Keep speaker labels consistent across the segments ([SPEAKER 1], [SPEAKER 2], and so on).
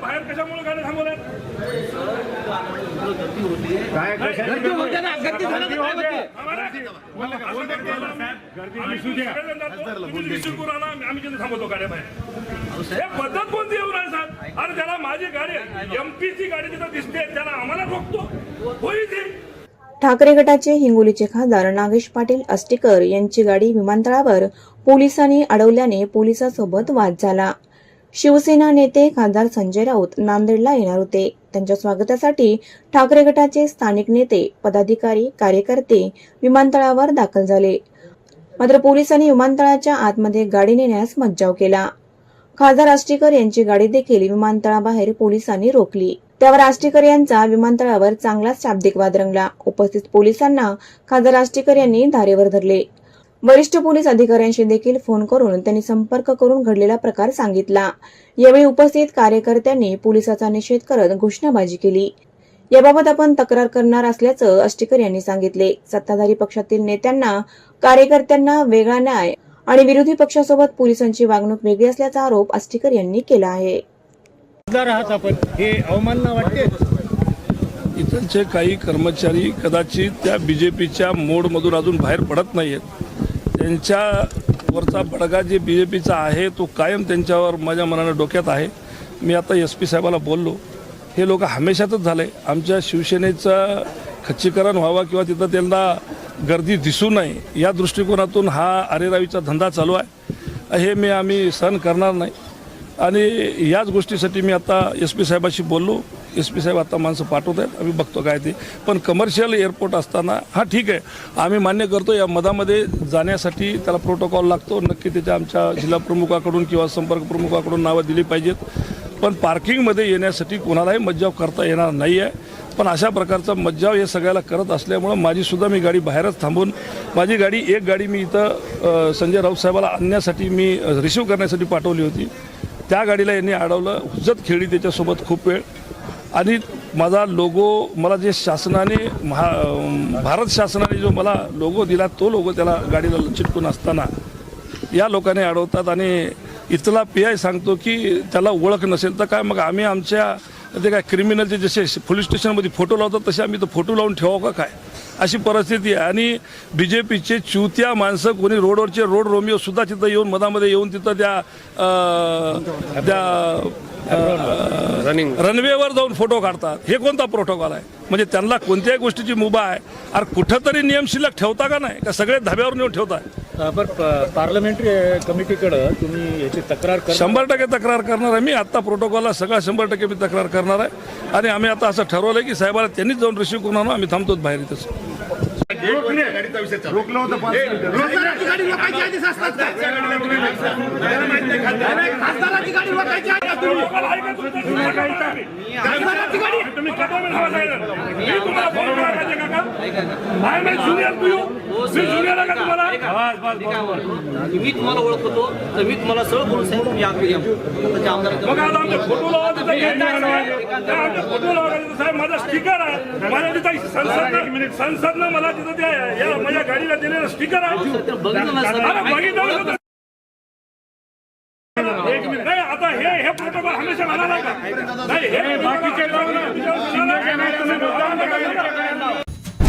[SPEAKER 1] बाहेर कशामुळे आम्ही थांबवतो गाड्या बाहेर हे पद्धत कोणती अरे त्याला माझी गाडी एमपीची गाडी तिथं दिसते त्याला आम्हाला रोखतो. होईल ते.
[SPEAKER 2] ठाकरे गटाचे हिंगोलीचे खासदार नागेश पाटील अस्टीकर यांची गाडी विमानतळावर पोलिसांनी अडवल्याने पोलिसांसोबत वाद झाला. शिवसेना नेते खासदार संजय राऊत नांदेडला येणार होते. त्यांच्या स्वागतासाठी ठाकरे गटाचे स्थानिक नेते पदाधिकारी कार्यकर्ते विमानतळावर दाखल झाले. मात्र पोलिसांनी विमानतळाच्या आतमध्ये गाडी नेण्यास मज्जाव केला. खासदार आष्टीकर यांची गाडी देखील विमानतळाबाहेर पोलिसांनी रोखली. त्यावर आष्टीकर यांचा विमानतळावर चांगलाच शाब्दिक वाद रंगला. उपस्थित पोलिसांना खासदार आष्टीकर यांनी धारेवर धरले. वरिष्ठ पोलीस अधिकाऱ्यांशी देखील फोन करून त्यांनी संपर्क करून घडलेला प्रकार सांगितला. यावेळी उपस्थित कार्यकर्त्यांनी पोलिसाचा निषेध करत घोषणाबाजी केली. याबाबत आपण तक्रार करणार असल्याचं अष्टीकर यांनी सांगितले. सत्ताधारी पक्षातील नेत्यांना कार्यकर्त्यांना वेगळा न्याय आणि विरोधी पक्षासोबत पोलिसांची वागणूक वेगळी असल्याचा आरोप अष्टीकर यांनी केला आहे.
[SPEAKER 3] खासदार आहात आपण. हे अवमानना वाटते?
[SPEAKER 1] इथलचे काही कर्मचारी कदाचित त्या बी जे पीच्या मोडमधून अजून बाहेर पडत नाही आहेत त्यांच्यावरचा बडगा जे बी जे पीचा आहे तो कायम त्यांच्यावर माझ्या मनानं डोक्यात आहे. मी आता एस पी साहेबाला बोललो. हे लोक हमेशातच झाले. आमच्या शिवसेनेचं खच्चीकरण व्हावं किंवा तिथं त्यांना गर्दी दिसू नये. या दृष्टिकोनातून हा अरेरावीचा धंदा चालू आहे. हे मी आम्ही सहन करणार नाही. आणि याच गोष्टीसाठी मी आता एस पी साहेबाशी बोललो. एस पी साहेब आता माणसं पाठवत आहेत. आम्ही बघतो काय ते. पण कमर्शियल एअरपोर्ट असताना हा ठीक आहे. आम्ही मान्य करतो या मधामध्ये जाण्यासाठी त्याला प्रोटोकॉल लागतो. नक्की त्याच्या आमच्या जिल्हा प्रमुखाकडून किंवा संपर्क प्रमुखाकडून नावं दिली पाहिजेत. पण पार्किंगमध्ये येण्यासाठी कोणालाही मज्जाव करता येणार नाही आहे पण अशा प्रकारचा मज्जाव हे सगळ्याला करत असल्यामुळं माझीसुद्धा मी गाडी बाहेरच थांबून माझी गाडी एक गाडी मी इथं संजय राऊत साहेबाला आणण्यासाठी मी रिसिव्ह करण्यासाठी पाठवली होती. त्या गाडीला यांनी अडवलं हुज्जत खेळली त्याच्यासोबत खूप वेळ. आणि माझा लोगो मला जे शासनाने महा भारत शासनाने जो मला लोगो दिला तो लोगो त्याला गाडीला चिटकून असताना या लोकांनी अडवतात. आणि इथला पी आय सांगतो की त्याला ओळख नसेल तर काय? मग आम्ही आमच्या ते काय क्रिमिनलचे जसे पोलीस स्टेशनमध्ये फोटो लावतात तसे आम्ही तर फोटो लावून ठेवावं का काय? अशी परिस्थिती आहे. आणि बी जे पीचे चुत्या माणसं कोणी रोडवरचे रोड रोमिओ सुद्धा तिथं येऊन मधामध्ये येऊन तिथं त्या त्या रनिंग रनवेवर जाऊन फोटो काढतात. हे कोणता प्रोटोकॉल आहे? म्हणजे त्यांना कोणत्याही गोष्टीची मुभा आहे. अरे कुठंतरी नियम शिल्लक ठेवता का नाही? का सगळे धाब्यावर नेऊन ठेवताय
[SPEAKER 3] आपण पार्लमेंटरी कमिटीकडं तुम्ही याची तक्रार कर
[SPEAKER 1] शंभर टक्के तक्रार करणार आहे मी. आत्ता प्रोटोकॉलला सगळा शंभर टक्के मी तक्रार करणार आहे. आणि आम्ही आता असं ठरवलं की साहेबाला त्यांनीच जाऊन रिसिव्ह करून आणू. आम्ही थांबतोच बाहेर इथंच. तुम्ही मी तुम्हाला
[SPEAKER 4] ओळखतो तर मी तुम्हाला सरळ बोलू साहेब तुम्ही आमदार
[SPEAKER 1] आमचे फोटो लावा लावा साहेब माझा स्टिकर आहे. माझ्या तिथं संसदनं संसदनं मला तिथं या माझ्या गाडीला दिलेलं स्टिकर आहे.
[SPEAKER 4] बघितलं ना.
[SPEAKER 1] एक मिनिट. नाही आता हे हे प्रोटोकॉल हमेशा म्हणाला का? नाही हे बाकीचे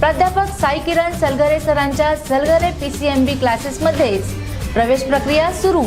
[SPEAKER 5] प्राध्यापक साई किरण सलगरे सरांच्या सलगरे पीसीएमबी बी क्लासेसमध्येच प्रवेश प्रक्रिया सुरू.